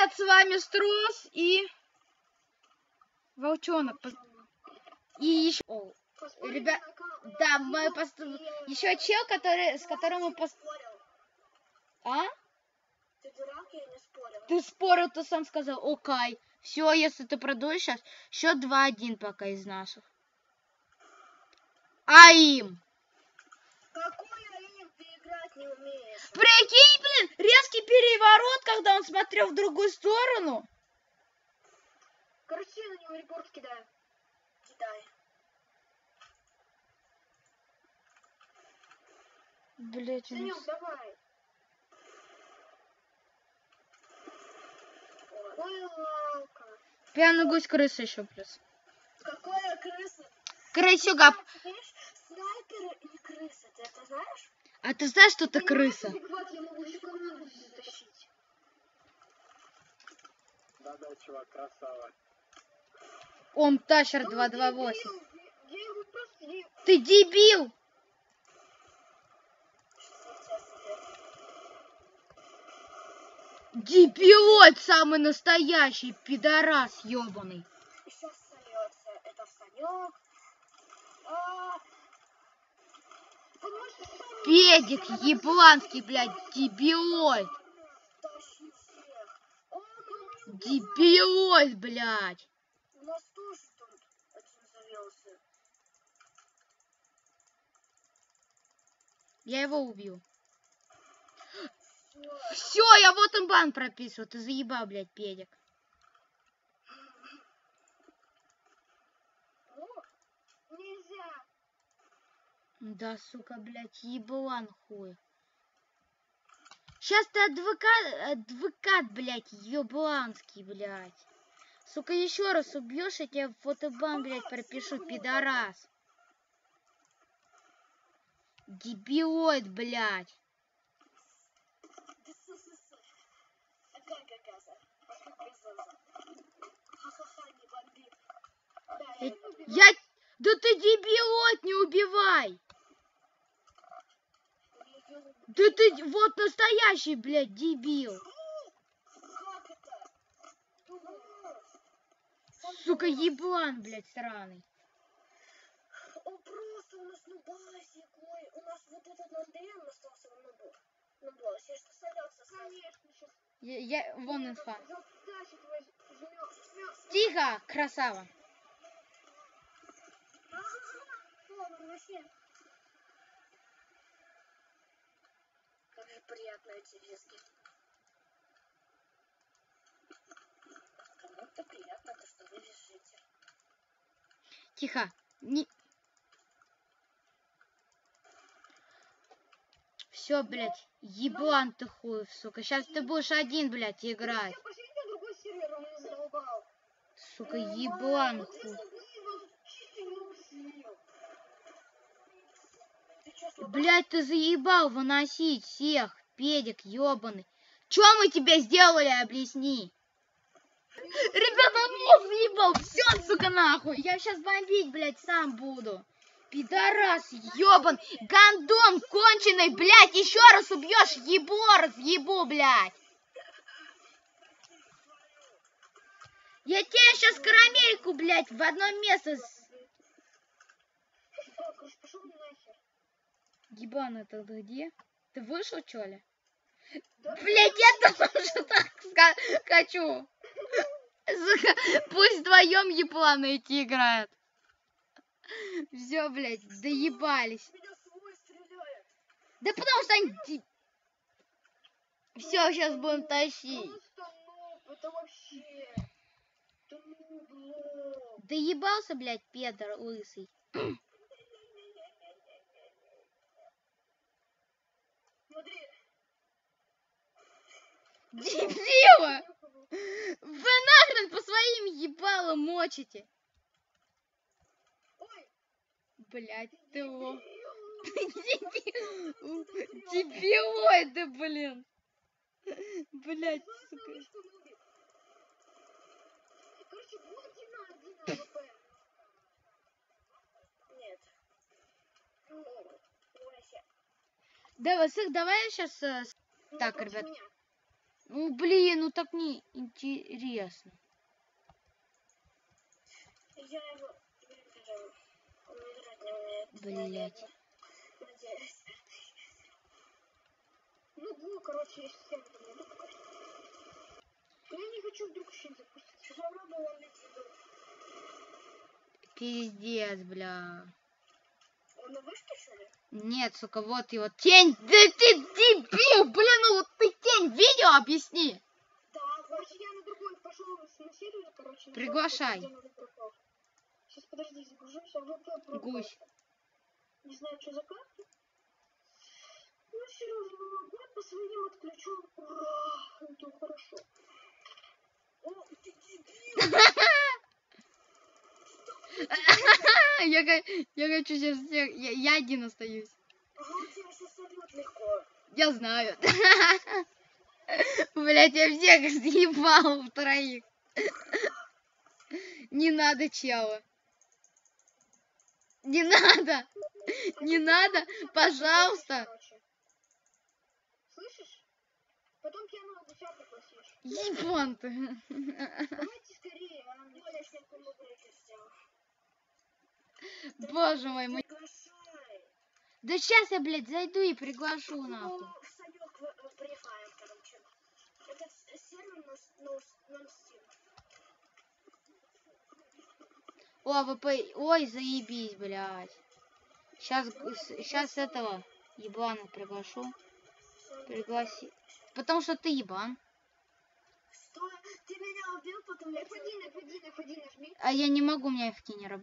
Привет, с вами Струс и Волчонок. И еще, о, ребят, да, мы пост... еще чел, который, с которым мы пост... А? Ты дурак, я не спорил. Ты спорил, ты сам сказал, окей. Все, если ты продуешь сейчас, счет 2-1 пока из наших. А им? Какой Аим ты играть не умеешь? Прикинь, когда он смотрел в другую сторону. Короче, я на него репорт кидаю. Кидай. Блять, Санек, давай. Ой, лалка. пьяный гусь крыса еще плюс. Какая крыса? Крысюга. Знаешь, снайперы и крысы, ты это знаешь? А ты знаешь, что Понимаешь, крыса? Да-да, чувак, красава. Он Тащер Он 228. дебил, Я я его просто... я- Ты дебил! Дебилоид самый настоящий, пидорас ебаный. Сейчас сольется. Это Санек. А, Педик ебланский, блядь, дебилоид. Дебилоид, блядь. У нас тоже тут один завелся. Я его. Всё. Все, я вот он бан прописываю. Ты заебал, блядь, педик. Нельзя. Да, сука, блядь, еблан хуй. Сейчас ты адвокат, адвокат, блядь, ебланский, блядь. Сука, еще раз убьешь, я тебе фотобан, блядь, пропишу, пидорас. Дебилоид, блядь. Да су-су-су. Какая какаса. Какая заза. Ха-ха-ха, не бомби. Да, Э, я не убиваю. Я... Да ты дебилоид, не убивай. Я Да ты вот настоящий, блядь, дебил. Сука, еблан, блядь, сраный. Он просто у нас на базе какой. У нас вот этот Андреан остался на набор. На базе. Что садился? Конечно, сейчас. Я, я- вон инфа. Тихо, красава. Ладно, вообще. Как приятно эти виски. Как будто приятно то, что вы визжите. Тихо. Не... Все, блядь, еблан ты хуев, сука. Сейчас ты будешь один, блядь, играть. Меня задолбал. Сука, еблан хуй. Блядь, ты заебал выносить всех, педик ебаный. Чё мы тебе сделали, объясни? Ребята, он заебал. Все, сука, нахуй. Я сейчас бомбить, блядь, сам буду. Пидорас, ебан, гандон конченый, блядь, еще раз убьешь, ебло разъебу, блядь. Я тебе сейчас карамельку, блядь, в одно место... с-. Ебан, это где? Ты вышел, чё ли? Блять, я тоже так хочу. Сука, Пусть вдвоем ебланы эти играют. Все, блядь, доебались. Да потому что они... Все, сейчас будем тащить. Доебался, блядь, педор лысый. Дебила! Вы нахрен по своим ебалам мочите. Ой, Блядь, ты лох. дебил. Дебилоиды, блин. Блять, сука. Короче, был один на один АВП. Нет. Ну. Давай, давай сейчас... Так, ребят. Ну, блин, ну ну так не интересно. Блять. Ну, короче, я не пока. Но я не хочу вдруг еще запустить. Дом. Пиздец, бля. Нет, сука, вот его тень. Да ты дебил, блин, ну вот ты тень видео объясни. Да, короче, я на другой пошел на серию, короче. Приглашай. Сейчас, подожди, загружимся. Вот я. Гусь. Не знаю, что за карта. Ну, Сережа, Новый год по своим отключен. Ура, это хорошо. О, ты дебил! Я, я хочу сейчас всех... Я, я один остаюсь. Я знаю. Блять, я всех съебал в троих. Не надо, чела. Не надо. Не надо, пожалуйста. Слышишь? Потом пьяного гуся. Ебан ты. Давайте скорее, а мне сейчас помогу это сделать. Боже мой, мы... Приглашай. Да сейчас я, блядь, зайду и приглашу, нахуй. Ну, Санек, вы- вы приехаем, короче. Это с- сервер на, с- на, ус- на Steam. О, ВП... Ой, заебись, блядь. Сейчас, сейчас этого ебана приглашу. Пригласи. Потому что ты ебан. Что? Ты меня убил, потом я... F1, F1, F1 нажми. А я не могу, у меня FK не работает.